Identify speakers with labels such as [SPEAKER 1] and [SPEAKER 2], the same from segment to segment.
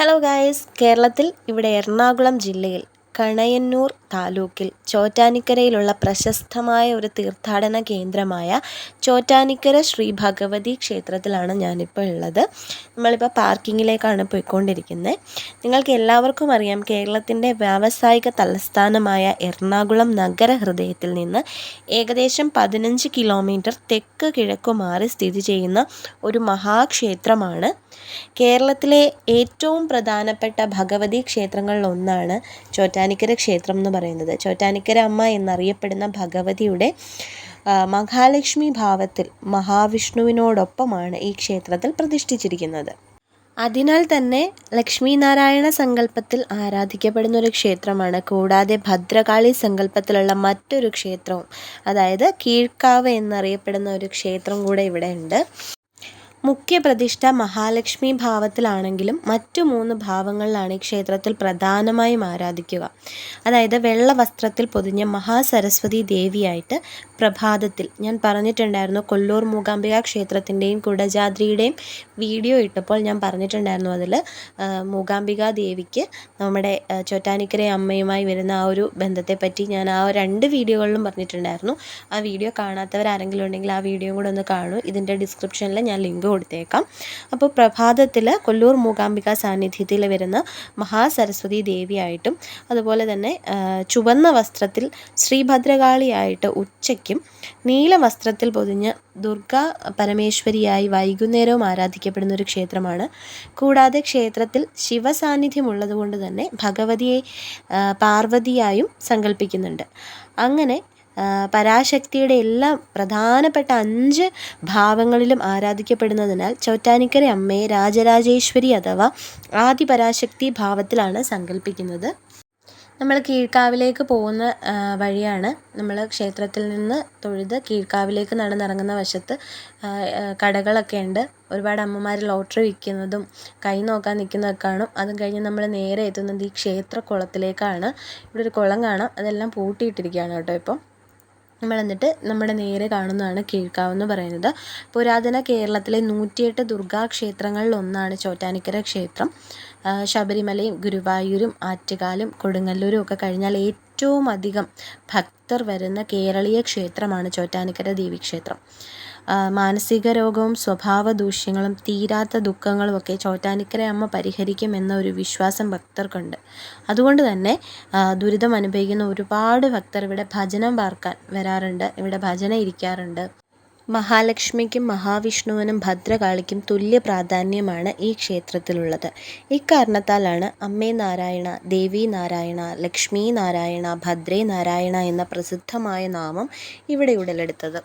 [SPEAKER 1] Hello guys കേരളത്തിൽ ഇവിടെ എറണാകുളം ജില്ലയിൽ കണയന്നൂർ താലൂക്കിൽ ചോറ്റാനിക്കരയിലുള്ള പ്രശസ്തമായ ഒരു തീർത്ഥാടന കേന്ദ്രമായ ചോറ്റാനിക്കര ശ്രീ ഭഗവതി ക്ഷേത്രത്തിലാണ് ഞാനിപ്പോൾ ഉള്ളത്. നമ്മളിപ്പോൾ പാർക്കിങ്ങിലേക്കാണ് പോയിക്കൊണ്ടിരിക്കുന്നത് നിങ്ങൾക്ക് എല്ലാവർക്കും അറിയാം കേരളത്തിന്റെ വ്യാവസായിക തലസ്ഥാനമായ എറണാകുളം നഗരഹൃദയത്തിൽ നിന്ന് ഏകദേശം പതിനഞ്ച് കിലോമീറ്റർ തെക്ക് കിഴക്കു മാറി സ്ഥിതി ചെയ്യുന്ന ഒരു മഹാക്ഷേത്രമാണ്. കേരളത്തിലെ ഏറ്റവും പ്രധാനപ്പെട്ട ഭഗവതി ക്ഷേത്രങ്ങളിൽ ഒന്നാണ് ചോറ്റാനിക്കര ക്ഷേത്രം എന്ന് ചോറ്റാനിക്കര അമ്മ എന്നറിയപ്പെടുന്ന ഭഗവതിയുടെ മഹാലക്ഷ്മി ഭാവത്തിൽ മഹാവിഷ്ണുവിനോടൊപ്പമാണ് ഈ ക്ഷേത്രത്തിൽ പ്രതിഷ്ഠിച്ചിരിക്കുന്നത്. അതിനാൽ തന്നെ ലക്ഷ്മീനാരായണ സങ്കല്പത്തിൽ ആരാധിക്കപ്പെടുന്ന ഒരു ക്ഷേത്രമാണ്. കൂടാതെ ഭദ്രകാളി സങ്കല്പത്തിലുള്ള മറ്റൊരു ക്ഷേത്രവും അതായത് കീഴ്ക്കാവ് എന്നറിയപ്പെടുന്ന ഒരു ക്ഷേത്രം കൂടെ ഇവിടെ ഉണ്ട് മുഖ്യ പ്രതിഷ്ഠ മഹാലക്ഷ്മി ഭാവത്തിലാണെങ്കിലും മറ്റു മൂന്ന് ഭാവങ്ങളിലാണ് ഈ ക്ഷേത്രത്തിൽ പ്രധാനമായും ആരാധിക്കുക. അതായത് വെള്ള വസ്ത്രത്തിൽ പൊതിഞ്ഞ മഹാസരസ്വതി ദേവിയായിട്ട് പ്രഭാതത്തിൽ. ഞാൻ പറഞ്ഞിട്ടുണ്ടായിരുന്നു കൊല്ലൂർ മൂകാംബിക ക്ഷേത്രത്തിന്റെയും കുടജാദ്രിയുടെയും വീഡിയോ ഇട്ടപ്പോൾ ഞാൻ പറഞ്ഞിട്ടുണ്ടായിരുന്നു അതിൽ മൂകാംബിക ദേവിക്ക് നമ്മുടെ ചോറ്റാനിക്കര അമ്മയുമായി വരുന്ന ആ ഒരു ബന്ധത്തെപ്പറ്റി ഞാൻ ആ രണ്ട് വീഡിയോകളിലും പറഞ്ഞിട്ടുണ്ടായിരുന്നു. ആ വീഡിയോ കാണാത്തവരാരെങ്കിലും ഉണ്ടെങ്കിൽ ആ വീഡിയോ കൂടെ ഒന്ന് കാണൂ. ഇതിന്റെ ഡിസ്ക്രിപ്ഷനിൽ ഞാൻ ലിങ്ക് കൊടുത്തേക്കാം. അപ്പോൾ പ്രഭാതത്തിൽ കൊല്ലൂർ മൂകാംബിക സാന്നിധ്യത്തിൽ വരുന്ന മഹാസരസ്വതി ദേവിയായിട്ടും അതുപോലെ തന്നെ ചുവന്ന വസ്ത്രത്തിൽ ശ്രീഭദ്രകാളിയായിട്ട് ഉച്ചയ്ക്കും നീല വസ്ത്രത്തിൽ പൊതിഞ്ഞ് ദുർഗ പരമേശ്വരിയായി വൈകുന്നേരവും ആരാധിക്കപ്പെടുന്ന ഒരു ക്ഷേത്രമാണ്. കൂടാതെ ക്ഷേത്രത്തിൽ ശിവസാന്നിധ്യം ഉള്ളതുകൊണ്ട് തന്നെ ഭഗവതിയെ പാർവതിയായും സങ്കല്പിക്കുന്നുണ്ട്. അങ്ങനെ പരാശക്തിയുടെ എല്ലാ പ്രധാനപ്പെട്ട അഞ്ച് ഭാവങ്ങളിലും ആരാധിക്കപ്പെടുന്നതിനാൽ ചോറ്റാനിക്കര അമ്മയെ രാജരാജേശ്വരി അഥവാ ആദിപരാശക്തി ഭാവത്തിലാണ് സങ്കല്പിക്കുന്നത്. നമ്മൾ കീഴ്ക്കാവിലേക്ക് പോകുന്ന വഴിയാണ് നമ്മൾ ക്ഷേത്രത്തിൽ നിന്ന് തൊഴുത് കീഴ്ക്കാവിലേക്ക് നടന്നിറങ്ങുന്ന വശത്ത് കടകളൊക്കെ ഉണ്ട്. ഒരുപാട് അമ്മമാർ ലോട്ടറി വിൽക്കുന്നതും കൈ നോക്കാൻ നിൽക്കുന്നതൊക്കെ കാണും. അതും കഴിഞ്ഞ് നമ്മൾ നേരെ എത്തുന്നത് ഈ ക്ഷേത്ര കുളത്തിലേക്കാണ് ഇവിടെ ഒരു കുളം കാണാം. അതെല്ലാം പൂട്ടിയിട്ടിരിക്കുകയാണ് കേട്ടോ ഇപ്പം. നമ്മൾ എന്നിട്ട് നമ്മുടെ നേരെ കാണുന്നതാണ് കീഴ്ക്കാവെന്ന് പറയുന്നത്. പുരാതന കേരളത്തിലെ നൂറ്റിയെട്ട് ദുർഗാക്ഷേത്രങ്ങളിൽ ഒന്നാണ് ചോറ്റാനിക്കര ക്ഷേത്രം. ശബരിമലയും ഗുരുവായൂരും ആറ്റുകാലും കൊടുങ്ങല്ലൂരും ഒക്കെ കഴിഞ്ഞാൽ ഏറ്റവും അധികം ഭക്തർ വരുന്ന കേരളീയ ക്ഷേത്രമാണ് ചോറ്റാനിക്കര ദേവീക്ഷേത്രം. മാനസിക രോഗവും സ്വഭാവ ദൂഷ്യങ്ങളും തീരാത്ത ദുഃഖങ്ങളും ഒക്കെ ചോറ്റാനിക്കര അമ്മ പരിഹരിക്കും എന്ന ഒരു വിശ്വാസം ഭക്തർക്കുണ്ട്. അതുകൊണ്ട് തന്നെ ദുരിതം അനുഭവിക്കുന്ന ഒരുപാട് ഭക്തർ ഇവിടെ ഭജനം പാർക്കാൻ വരാറുണ്ട് ഇവിടെ ഭജന ഇരിക്കാറുണ്ട്. മഹാലക്ഷ്മിക്കും മഹാവിഷ്ണുവിനും ഭദ്രകാളിക്കും തുല്യ പ്രാധാന്യമാണ് ഈ ക്ഷേത്രത്തിലുള്ളത്. ഇക്കാരണത്താലാണ് അമ്മേ നാരായണ ദേവി നാരായണ ലക്ഷ്മി നാരായണ ഭദ്രേ നാരായണ എന്ന പ്രസിദ്ധമായ നാമം ഇവിടെ ഉടലെടുത്തത്.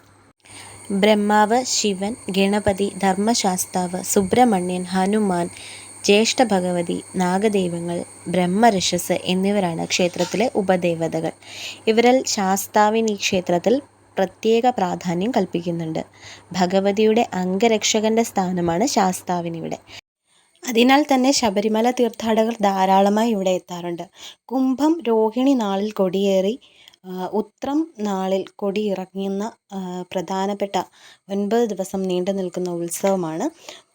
[SPEAKER 1] ബ്രഹ്മാവ് ശിവൻ ഗണപതി ധർമ്മശാസ്താവ് സുബ്രഹ്മണ്യൻ ഹനുമാൻ ജ്യേഷ്ഠ ഭഗവതി നാഗദൈവങ്ങൾ ബ്രഹ്മരക്ഷസ് എന്നിവരാണ് ക്ഷേത്രത്തിലെ ഉപദേവതകൾ. ഇവരിൽ ശാസ്താവിന് ഈ ക്ഷേത്രത്തിൽ പ്രത്യേക പ്രാധാന്യം കൽപ്പിക്കുന്നുണ്ട്. ഭഗവതിയുടെ അംഗരക്ഷകന്റെ സ്ഥാനമാണ് ശാസ്താവിനിവിടെ. അതിനാൽ തന്നെ ശബരിമല തീർത്ഥാടകർ ധാരാളമായി ഇവിടെ എത്താറുണ്ട്. കുംഭം രോഹിണി നാളിൽ കൊടിയേറി ഉത്രം നാളിൽ കൊടിയിറങ്ങുന്ന പ്രധാനപ്പെട്ട ഒൻപത് ദിവസം നീണ്ടു നിൽക്കുന്ന ഉത്സവമാണ്.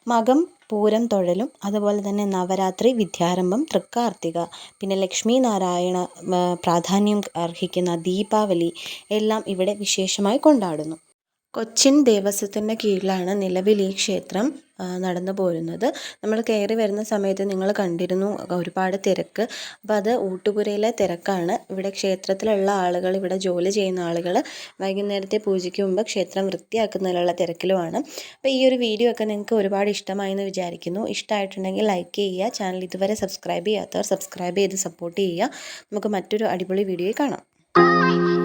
[SPEAKER 1] മകം പൂരം തൊഴലും അതുപോലെ തന്നെ നവരാത്രി വിദ്യാരംഭം തൃക്കാർത്തിക പിന്നെ ലക്ഷ്മി നാരായണ പ്രാധാന്യം അർഹിക്കുന്ന ദീപാവലി എല്ലാം ഇവിടെ വിശേഷമായി കൊണ്ടാടുന്നു. കൊച്ചിൻ ദേവസ്വത്തിന്റെ കീഴിലാണ് നിലവിൽ ഈ ക്ഷേത്രം നടന്നു പോരുന്നത്. നമ്മൾ കയറി വരുന്ന സമയത്ത് നിങ്ങൾ കണ്ടിരുന്നു ഒരുപാട് തിരക്ക്. അപ്പോൾ അത് ഊട്ടുപുരയിലെ തിരക്കാണ്. ഇവിടെ ക്ഷേത്രത്തിലുള്ള ആളുകൾ ഇവിടെ ജോലി ചെയ്യുന്ന ആളുകൾ വൈകുന്നേരത്തെ പൂജയ്ക്ക് മുമ്പ് ക്ഷേത്രം വൃത്തിയാക്കുന്നതിലുള്ള തിരക്കിലുമാണ്. അപ്പോൾ ഈ ഒരു വീഡിയോ ഒക്കെ നിങ്ങൾക്ക് ഒരുപാട് ഇഷ്ടമായി എന്ന് വിചാരിക്കുന്നു. ഇഷ്ടമായിട്ടുണ്ടെങ്കിൽ ലൈക്ക് ചെയ്യുക ചാനൽ ഇതുവരെ സബ്സ്ക്രൈബ് ചെയ്യാത്തവർ സബ്സ്ക്രൈബ് ചെയ്ത് സപ്പോർട്ട് ചെയ്യുക. നമുക്ക് മറ്റൊരു അടിപൊളി വീഡിയോയിൽ കാണാം.